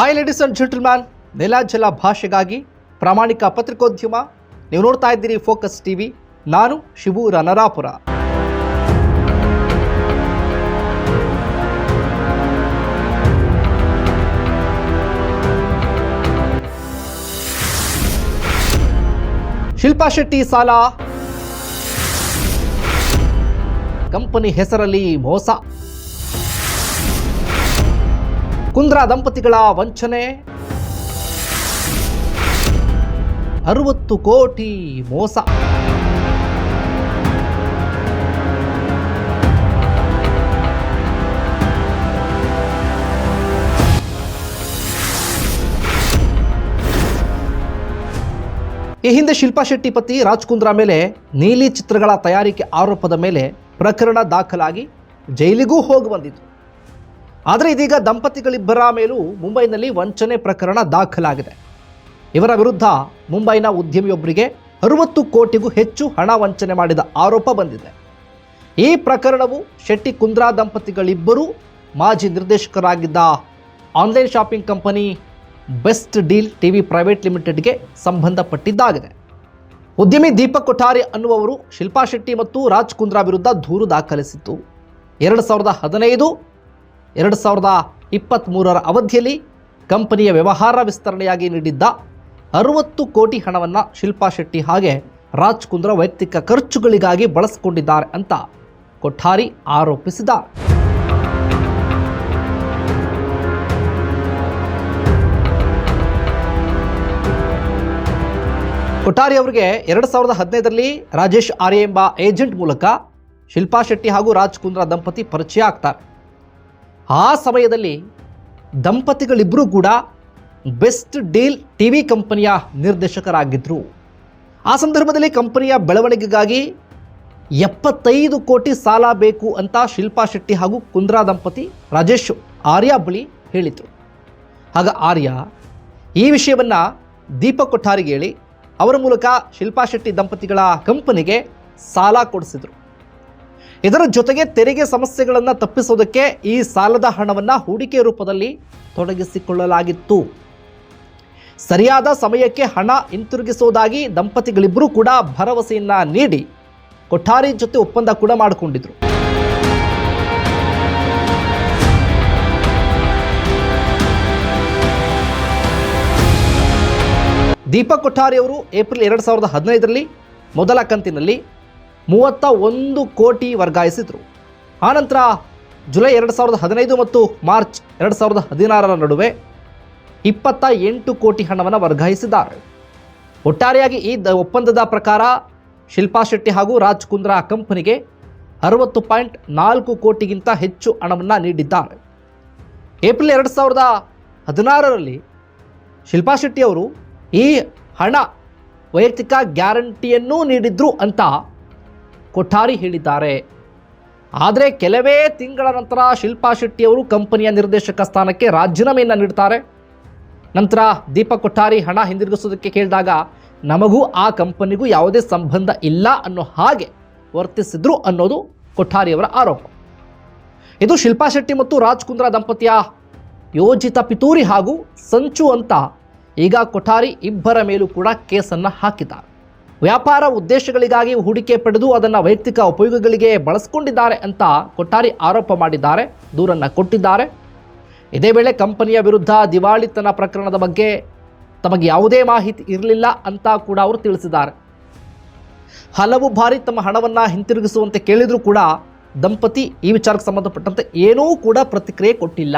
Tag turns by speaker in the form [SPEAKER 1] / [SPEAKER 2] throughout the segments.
[SPEAKER 1] Hi ladies and gentleman ನೆಲಾಜಲ ಭಾಷೆಗಾಗಿ ಪ್ರಾಮಾಣಿಕ ಪತ್ರಿಕೋದ್ಯಮ. ನೀವು ನೋಡ್ತಾ ಇದ್ದೀರಿ ಫೋಕಸ್ ಟಿವಿ ನಾನು ಶಿವು ರನರಾಪುರ ಶಿಲ್ಪಾ ಶೆಟ್ಟಿ ಸಾಲ. ಕಂಪನಿ ಹೆಸರಲ್ಲಿ ಮೋಸ. ಕುಂದ್ರ ದಂಪತಿಗಳ ವಂಚನೆ. ಅರವತ್ತು ಕೋಟಿ ಮೋಸ. ಈ ಹಿಂದೆ ಶಿಲ್ಪಾ ಶೆಟ್ಟಿ ಪತಿ ರಾಜ್ ಕುಂದ್ರ ಮೇಲೆ ನೀಲಿ ಚಿತ್ರಗಳ ತಯಾರಿಕೆ ಆರೋಪದ ಮೇಲೆ ಪ್ರಕರಣ ದಾಖಲಾಗಿ ಜೈಲಿಗೂ ಹೋಗಿ ಬಂದಿತು ಆದರೆ ಇದೀಗ ದಂಪತಿಗಳಿಬ್ಬರ ಮೇಲೂ ಮುಂಬೈನಲ್ಲಿ ವಂಚನೆ ಪ್ರಕರಣ ದಾಖಲಾಗಿದೆ. ಇವರ ವಿರುದ್ಧ ಮುಂಬೈನ ಉದ್ಯಮಿಯೊಬ್ಬರಿಗೆ ಅರುವತ್ತು ಕೋಟಿಗೂ ಹೆಚ್ಚು ಹಣ ವಂಚನೆ ಮಾಡಿದ ಆರೋಪ ಬಂದಿದೆ. ಈ ಪ್ರಕರಣವು ಶೆಟ್ಟಿ ಕುಂದ್ರಾ ದಂಪತಿಗಳಿಬ್ಬರೂ ಮಾಜಿ ನಿರ್ದೇಶಕರಾಗಿದ್ದ online shopping company best deal TV private ಲಿಮಿಟೆಡ್ಗೆ ಸಂಬಂಧಪಟ್ಟಿದ್ದಾಗಿದೆ. ಉದ್ಯಮಿ ದೀಪಕ್ ಕೊಠಾರಿ ಅನ್ನುವವರು ಶಿಲ್ಪಾ ಶೆಟ್ಟಿ ಮತ್ತು ರಾಜ್ ಕುಂದ್ರಾ ವಿರುದ್ಧ ದೂರು ದಾಖಲಿಸಿತ್ತು. ಎರಡು ಸಾವಿರದ ಹದಿನೈದು ಎರಡು ಸಾವಿರದ ಇಪ್ಪತ್ತ್ಮೂರರ ಅವಧಿಯಲ್ಲಿ ಕಂಪನಿಯ ವ್ಯವಹಾರ ವಿಸ್ತರಣೆಯಾಗಿ ನೀಡಿದ್ದ ಅರುವತ್ತು ಕೋಟಿ ಹಣವನ್ನು ಶಿಲ್ಪಾ ಶೆಟ್ಟಿ ಹಾಗೆ ರಾಜ್ ಕುಂದ್ರ ವೈಯಕ್ತಿಕ ಖರ್ಚುಗಳಿಗಾಗಿ ಬಳಸಿಕೊಂಡಿದ್ದಾರೆ ಅಂತ ಕೊಠಾರಿ ಆರೋಪಿಸಿದ್ದಾರೆ ಕೊಠಾರಿ ಅವರಿಗೆ ಎರಡು ಸಾವಿರದ ಹದಿನೈದರಲ್ಲಿ ರಾಜೇಶ್ ಆರ್ಯ ಎಂಬ ಏಜೆಂಟ್ ಮೂಲಕ ಶಿಲ್ಪಾ ಶೆಟ್ಟಿ ಹಾಗೂ ರಾಜ್ ಕುಂದ್ರ ದಂಪತಿ ಪರಿಚಯ ಆಗ್ತಾರೆ. ಆ ಸಮಯದಲ್ಲಿ ದಂಪತಿಗಳಿಬ್ಬರೂ ಕೂಡ ಬೆಸ್ಟ್ ಡೀಲ್ ಟಿ ವಿ ಕಂಪನಿಯ ನಿರ್ದೇಶಕರಾಗಿದ್ದರು ಆ ಸಂದರ್ಭದಲ್ಲಿ ಕಂಪನಿಯ ಬೆಳವಣಿಗೆಗಾಗಿ ಎಪ್ಪತ್ತೈದು ಕೋಟಿ ಸಾಲ ಬೇಕು ಅಂತ ಶಿಲ್ಪಾ ಶೆಟ್ಟಿ ಹಾಗೂ ಕುಂದ್ರಾ ದಂಪತಿ ರಾಜೇಶ್ ಆರ್ಯ ಬಳಿ ಹೇಳಿದರು. ಆಗ ಆರ್ಯ ಈ ವಿಷಯವನ್ನು ದೀಪಕ್ ಕೊಠಾರಿಗೆ ಹೇಳಿ, ಅವರ ಮೂಲಕ ಶಿಲ್ಪಾ ಶೆಟ್ಟಿ ದಂಪತಿಗಳ ಕಂಪನಿಗೆ ಸಾಲ ಕೊಡಿಸಿದರು. ಇದರ ಜೊತೆಗೆ ತೆರಿಗೆ ಸಮಸ್ಯೆಗಳನ್ನು ತಪ್ಪಿಸೋದಕ್ಕೆ ಈ ಸಾಲದ ಹಣವನ್ನು ಹೂಡಿಕೆ ರೂಪದಲ್ಲಿ ತೊಡಗಿಸಿಕೊಳ್ಳಲಾಗಿತ್ತು. ಸರಿಯಾದ ಸಮಯಕ್ಕೆ ಹಣ ಹಿಂತಿರುಗಿಸೋದಾಗಿ ದಂಪತಿಗಳಿಬ್ಬರೂ ಕೂಡ ಭರವಸೆಯನ್ನ ನೀಡಿ ಕೊಠಾರಿ ಜೊತೆ ಒಪ್ಪಂದ ಕೂಡ ಮಾಡಿಕೊಂಡಿದ್ರು. ದೀಪಕ್ ಕೊಠಾರಿ ಅವರು ಏಪ್ರಿಲ್ ಎರಡು ಸಾವಿರದ ಹದಿನೈದರಲ್ಲಿ ಮೊದಲ ಕಂತಿನಲ್ಲಿ ಮೂವತ್ತ ಒಂದು ಕೋಟಿ ವರ್ಗಾಯಿಸಿದರು. ಆನಂತರ ಜುಲೈ ಎರಡು ಸಾವಿರದ ಹದಿನೈದು ಮತ್ತು ಮಾರ್ಚ್ ಎರಡು ಸಾವಿರದ ಹದಿನಾರರ ನಡುವೆ ಇಪ್ಪತ್ತ ಎಂಟು ಕೋಟಿ ಹಣವನ್ನು ವರ್ಗಾಯಿಸಿದ್ದಾರೆ. ಒಟ್ಟಾರೆಯಾಗಿ ಈ ದ ಒಪ್ಪಂದದ ಪ್ರಕಾರ ಶಿಲ್ಪಾ ಶೆಟ್ಟಿ ಹಾಗೂ ರಾಜ್ ಕುಂದ್ರಾ ಕಂಪನಿಗೆ ಅರವತ್ತು ಪಾಯಿಂಟ್ ನಾಲ್ಕು ಕೋಟಿಗಿಂತ ಹೆಚ್ಚು ಹಣವನ್ನು ನೀಡಿದ್ದಾರೆ. ಏಪ್ರಿಲ್ ಎರಡು ಸಾವಿರದ ಹದಿನಾರರಲ್ಲಿ ಶಿಲ್ಪಾ ಶೆಟ್ಟಿ ಅವರು ಈ ಹಣ ವೈಯಕ್ತಿಕ ಗ್ಯಾರಂಟಿಯನ್ನೂ ನೀಡಿದ್ರು ಅಂತ ಕೊಠಾರಿ ಹೇಳಿದ್ದಾರೆ. ಆದರೆ ಕೆಲವೇ ತಿಂಗಳ ನಂತರ ಶಿಲ್ಪಾ ಶೆಟ್ಟಿ ಅವರು ಕಂಪನಿಯ ನಿರ್ದೇಶಕ ಸ್ಥಾನಕ್ಕೆ ರಾಜೀನಾಮೆಯನ್ನು ನೀಡ್ತಾರೆ ನಂತರ ದೀಪಕ್ ಕೊಠಾರಿ ಹಣ ಹಿಂದಿರುಗಿಸೋದಕ್ಕೆ ಕೇಳಿದಾಗ, ನಮಗೂ ಆ ಕಂಪನಿಗೂ ಯಾವುದೇ ಸಂಬಂಧ ಇಲ್ಲ ಅನ್ನೋ ಹಾಗೆ ವರ್ತಿಸಿದ್ರು ಅನ್ನೋದು ಕೊಠಾರಿಯವರ ಆರೋಪ. ಇದು ಶಿಲ್ಪಾ ಶೆಟ್ಟಿ ಮತ್ತು ರಾಜ್ ಕುಂದ್ರಾ ದಂಪತಿಯ ಯೋಜಿತ ಪಿತೂರಿ ಹಾಗೂ ಸಂಚು ಅಂತ ಈಗ ಕೊಠಾರಿ ಇಬ್ಬರ ಮೇಲೂ ಕೂಡ ಕೇಸನ್ನು ಹಾಕಿದ್ದಾರೆ. ವ್ಯಾಪಾರ ಉದ್ದೇಶಗಳಿಗಾಗಿ ಹೂಡಿಕೆ ಪಡೆದು ಅದನ್ನು ವೈಯಕ್ತಿಕ ಉಪಯೋಗಗಳಿಗೆ ಬಳಸಿಕೊಂಡಿದ್ದಾರೆ ಅಂತ ಕೊಠಾರಿ ಆರೋಪ ಮಾಡಿದ್ದಾರೆ, ದೂರನ್ನು ಕೊಟ್ಟಿದ್ದಾರೆ. ಇದೇ ವೇಳೆ ಕಂಪನಿಯ ವಿರುದ್ಧ ದಿವಾಳಿತನ ಪ್ರಕರಣದ ಬಗ್ಗೆ ತಮಗೆ ಯಾವುದೇ ಮಾಹಿತಿ ಇರಲಿಲ್ಲ ಅಂತ ಕೂಡ ಅವರು ತಿಳಿಸಿದ್ದಾರೆ. ಹಲವು ಬಾರಿ ತಮ್ಮ ಹಣವನ್ನು ಹಿಂತಿರುಗಿಸುವಂತೆ ಕೇಳಿದರೂ ಕೂಡ ದಂಪತಿ ಈ ವಿಚಾರಕ್ಕೆ ಸಂಬಂಧಪಟ್ಟಂತೆ ಏನೂ ಕೂಡ ಪ್ರತಿಕ್ರಿಯೆ ಕೊಟ್ಟಿಲ್ಲ.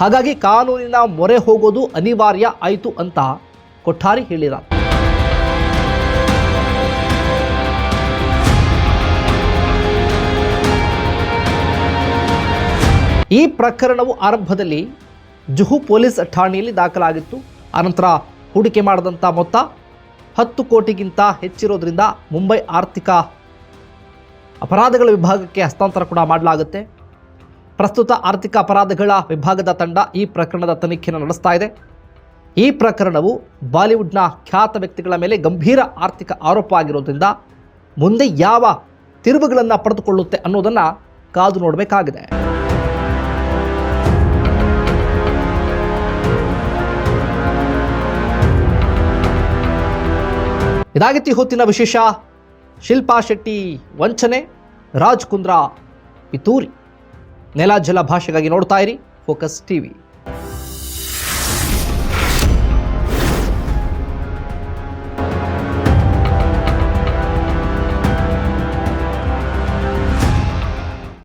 [SPEAKER 1] ಹಾಗಾಗಿ ಕಾನೂನಿನ ಮೊರೆ ಹೋಗೋದು ಅನಿವಾರ್ಯ ಆಯಿತು ಅಂತ ಕೊಠಾರಿ ಹೇಳಿದ್ದಾರೆ. ಈ ಪ್ರಕರಣವು ಆರಂಭದಲ್ಲಿ ಜುಹು ಪೊಲೀಸ್ ಠಾಣೆಯಲ್ಲಿ ದಾಖಲಾಗಿತ್ತು. ಆನಂತರ ಹೂಡಿಕೆ ಮಾಡಿದಂಥ ಮೊತ್ತ ಹತ್ತು ಕೋಟಿಗಿಂತ ಹೆಚ್ಚಿರೋದ್ರಿಂದ ಮುಂಬೈ ಆರ್ಥಿಕ ಅಪರಾಧಗಳ ವಿಭಾಗಕ್ಕೆ ಹಸ್ತಾಂತರ ಕೂಡ ಮಾಡಲಾಗುತ್ತೆ. ಪ್ರಸ್ತುತ ಆರ್ಥಿಕ ಅಪರಾಧಗಳ ವಿಭಾಗದ ತಂಡ ಈ ಪ್ರಕರಣದ ತನಿಖೆಯನ್ನು ನಡೆಸ್ತಾ ಇದೆ. ಈ ಪ್ರಕರಣವು ಬಾಲಿವುಡ್ನ ಖ್ಯಾತ ವ್ಯಕ್ತಿಗಳ ಮೇಲೆ ಗಂಭೀರ ಆರ್ಥಿಕ ಆರೋಪ ಆಗಿರೋದ್ರಿಂದ ಮುಂದೆ ಯಾವ ತಿರುವುಗಳನ್ನು ಪಡೆದುಕೊಳ್ಳುತ್ತೆ ಅನ್ನೋದನ್ನು ಕಾದು ನೋಡಬೇಕಾಗಿದೆ. ಇದಾಗಿತ್ತು ಹೊತ್ತಿನ ವಿಶೇಷ. ಶಿಲ್ಪಾ ಶೆಟ್ಟಿ, ವಂಚನೆ, ರಾಜ್ ಕುಂದ್ರಾ, ಪಿತೂರಿ. ನೆಲ ಜಲ ಭಾಷೆಗಾಗಿ ನೋಡ್ತಾ ಇರಿ, ಫೋಕಸ್ ಟಿವಿ.